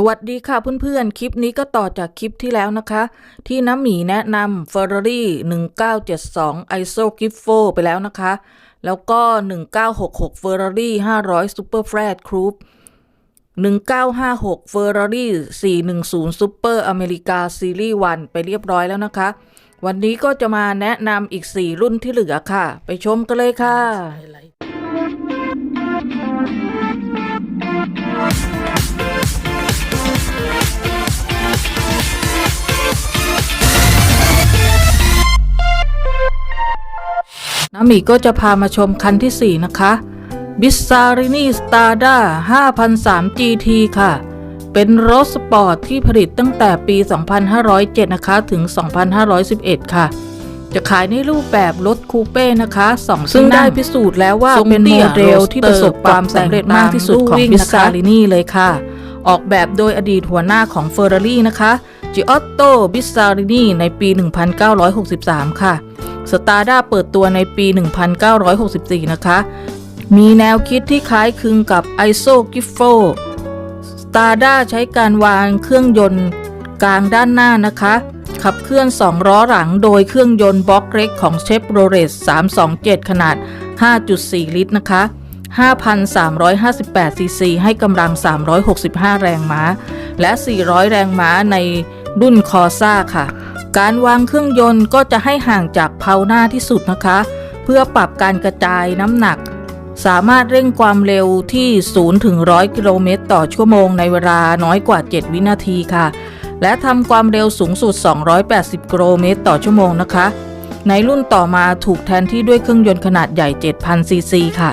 สวัสดีค่ะเพื่อนๆ คลิปนี้ก็ต่อจากคลิปที่แล้วนะคะ ที่น้ำหมีแนะนำ Ferrari 1972 ISO g i f o ไปแล้วนะคะ แล้วก็ 1966 Ferrari 500 Super Flat Coupe 1956 Ferrari 410 Super America Series 1 ไปเรียบร้อยแล้วนะคะ วันนี้ก็จะมาแนะนำอีก 4 รุ่นที่เหลือค่ะ ไปชมกันเลยค่ะ หมีก็จะพามาชมคันที่ 4 นะคะ b i s s a r i n i Strada 5003 GT ค่ะ เป็นรถสปอร์ตที่ผลิตตั้งแต่ปี 2507 นะคะ ถึง 2511 ค่ะ จะขายในรูปแบบรถคูเป้นะคะสองซึ่งได้พิสูจน์แล้วว่าเป็นโมเดลที่ประสบความสำเร็จมากที่สุดของ b i s s a r i n i เลยค่ะ ออกแบบโดยอดีตหัวหน้าของ Ferrari นะคะ Giotto Bissarini ในปี 1963 ค่ะ สตาร์ด้าเปิดตัวในปี 1964 นะคะ มีแนวคิดที่คล้ายคลึงกับ ISO g i f o สตาร์ด้าใช้การวางเครื่องยนต์กลางด้านหน้านะคะ ขับเคลื่อน 2 ล้อหลังโดยเครื่องยนต์บล็อกเล็กของ Chevrolet 327 ขนาด 5.4 ลิตรนะคะ 5,358 ซีซี ให้กำลัง 365 แรงม้า และ 400 แรงม้าในรุ่นคอซ่าค่ะ การวางเครื่องยนต์ก็จะให้ห่างจากเพลาหน้าที่สุดนะคะ เพื่อปรับการกระจายน้ำหนัก สามารถเร่งความเร็วที่ 0 ถึง 100 กิโลเมตรต่อชั่วโมงในเวลาน้อยกว่า 7 วินาทีค่ะ และทำความเร็วสูงสุด 280 กิโลเมตรต่อชั่วโมงนะคะ ในรุ่นต่อมาถูกแทนที่ด้วยเครื่องยนต์ขนาดใหญ่ 7,000 ซีซีค่ะ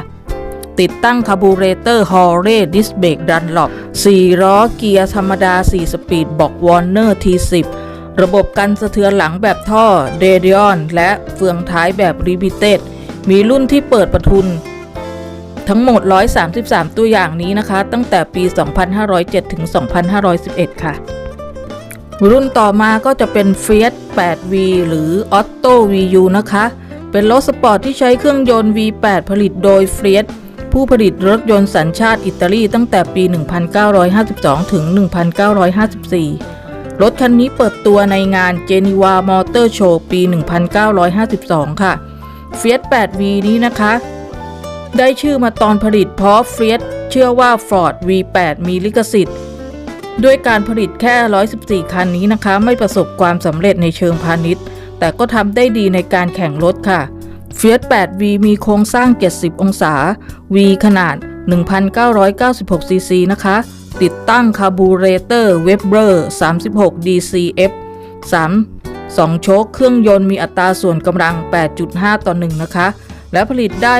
ติดตั้งคาร์บูเรเตอร์ฮอร์เรดิสเบรกดันหลบ4ล้อเกียร์ธรรมดา 4 สปีดบอกวอร์เนอร์ T10 ระบบกันสะเทือนหลังแบบท่อเดเดียนและเฟืองท้ายแบบรีพิเต็ดมีรุ่นที่เปิดประทุน ทั้งหมด 133 ตัวอย่างนี้นะคะ ตั้งแต่ปี 2507 ถึง 2511 ค่ะ รุ่นต่อมาก็จะเป็น Fiat 8V หรือ Otto VU นะคะ เป็นรถสปอร์ตที่ใช้เครื่องยนต์ V8 ผลิตโดย Fiat ผู้ผลิตรถยนต์สัญชาติอิตาลีตั้งแต่ปี 1952 ถึง 1954 รถคันนี้เปิดตัวในงาน Geneva Motor Show ปี 1952 ค่ะ Fiat 8V นี้นะคะ ได้ชื่อมาตอนผลิตเพราะ Fiat เชื่อว่า Ford V8 มีลิขสิทธิ์ ด้วยการผลิตแค่ 114 คันนี้นะคะ ไม่ประสบความสำเร็จในเชิงพาณิชย์ แต่ก็ทำได้ดีในการแข่งรถค่ะ Fiat 8V มีโครงสร้าง 70 องศา V ขนาด 1,996 ซีซีนะคะ ติดตั้งคาร์บูเรเตอร์ Weber 36 DCF 3 2 โชคเครื่องยนต์มีอัตราส่วนกำลัง 8.5 ต่อ 1 นะคะ และผลิตได้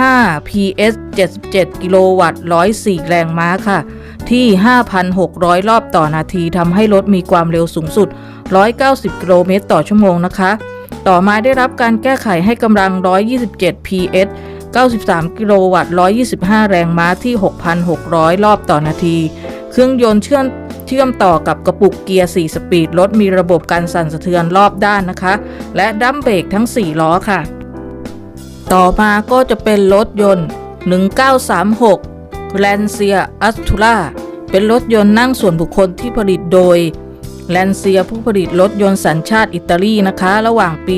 105 PS 77 กิโลวัตต์ 104 แรงม้าค่ะ ที่ 5,600 รอบต่อนาทีทำให้รถมีความเร็วสูงสุด 190 กิโลเมตรต่อชั่วโมงนะคะ ต่อมาได้รับการแก้ไขให้กำลัง 127 PS 93 กิโลวัตต์ 125 แรงม้าที่ 6,600 รอบต่อนาที เครื่องยนต์เชื่อมเชื่อมต่อกับกระปุกเกียร์ 4 สปีด รถมีระบบการสั่นสะเทือนรอบด้านนะคะ และดัมเบรกทั้ง 4 ล้อค่ะ ต่อมาก็จะเป็นรถยนต์ 1936 Lancia Astura เป็นรถยนต์นั่งส่วนบุคคลที่ผลิตโดย แลนเซียผู้ผลิตรถยนต์สัญชาติอิตาลีนะคะ ระหว่างปี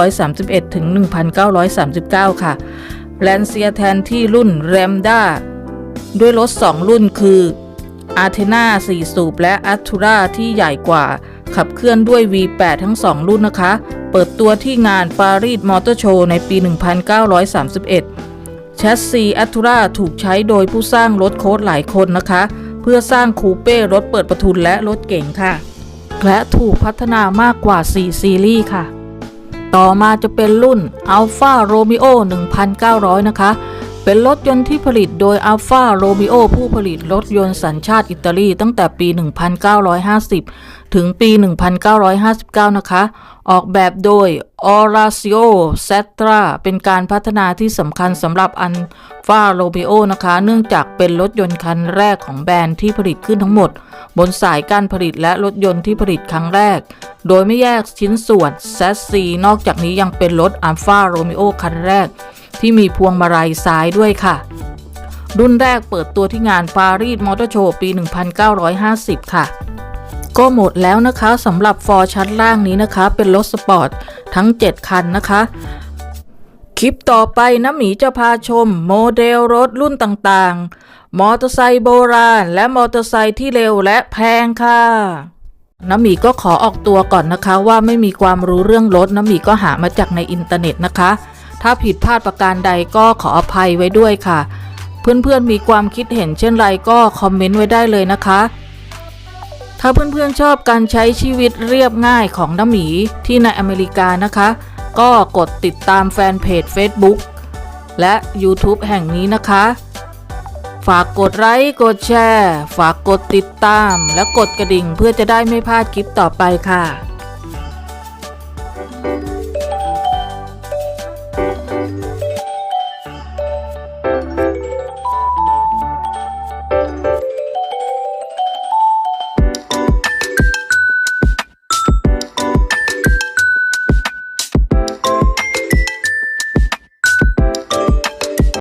1931 ถึง 1939 ค่ะ แลนเซียแทนที่รุ่นแรมด้าด้วยรถ 2 รุ่นคืออาเทนา4 สูบ และอัต u ราที่ใหญ่กว่า ขับเคลื่อนด้วย V8 ทั้ง 2 รุ่นนะคะ เปิดตัวที่งานปารีสมอเตอร์โชว์ในปี 1931 แชสซีอัต u ราถูกใช้โดยผู้สร้างรถโค้ดหลายคนนะคะ เพื่อสร้างคูเป้รถเปิดประทุนและรถเก๋งค่ะ และถูกพัฒนามากกว่า 4 ซีรีส์ค่ะ ต่อมาจะเป็นรุ่น Alfa Romeo 1900 นะคะ เป็นรถยนต์ที่ผลิตโดย Alfa Romeo ผู้ผลิตรถยนต์สัญชาติอิตาลีตั้งแต่ปี 1950 ถึงปี 1959 นะคะ ออกแบบโดย Orazio Satra เป็นการพัฒนาที่สำคัญสำหรับ Alfa Romeo นะคะ เนื่องจากเป็นรถยนต์คันแรกของแบรนด์ที่ผลิตขึ้นทั้งหมด บนสายการผลิตและรถยนต์ที่ผลิตครั้งแรก โดยไม่แยกชิ้นส่วนแซสซีนอกจากนี้ยังเป็นรถ Alfa Romeo คันแรก ที่มีพวงมาลัยซ้ายด้วยค่ะรุ่นแรกเปิดตัวที่งานปารีสมอเตอร์โชว์ปี 1950 ค่ะ ก็หมดแล้วนะคะสำหรับฟอร์ชั้นล่างนี้นะคะ เป็นรถสปอร์ตทั้ง 7 คันนะคะ คลิปต่อไปน้ำหมีจะพาชม โมเดลรถรุ่นต่างๆ มอเตอร์ไซค์โบราณ และมอเตอร์ไซค์ที่เร็วและแพงค่ะน้ำหมีก็ขอออกตัวก่อนนะคะ ว่าไม่มีความรู้เรื่องรถน้ำหมีก็หามาจากในอินเทอร์เน็ตนะคะ ถ้าผิดพลาดประการใดก็ขออภัยไว้ด้วยค่ะ เพื่อนๆมีความคิดเห็นเช่นไรก็คอมเมนต์ไว้ได้เลยนะคะ ถ้าเพื่อนๆชอบการใช้ชีวิตเรียบง่ายของน้าหมีที่ในอเมริกานะคะ ก็กดติดตามแฟนเพจ Facebook และ YouTube แห่งนี้นะคะ ฝากกดไลค์กดแชร์ ฝากกดติดตาม และกดกระดิ่งเพื่อจะได้ไม่พลาดคลิปต่อไปค่ะ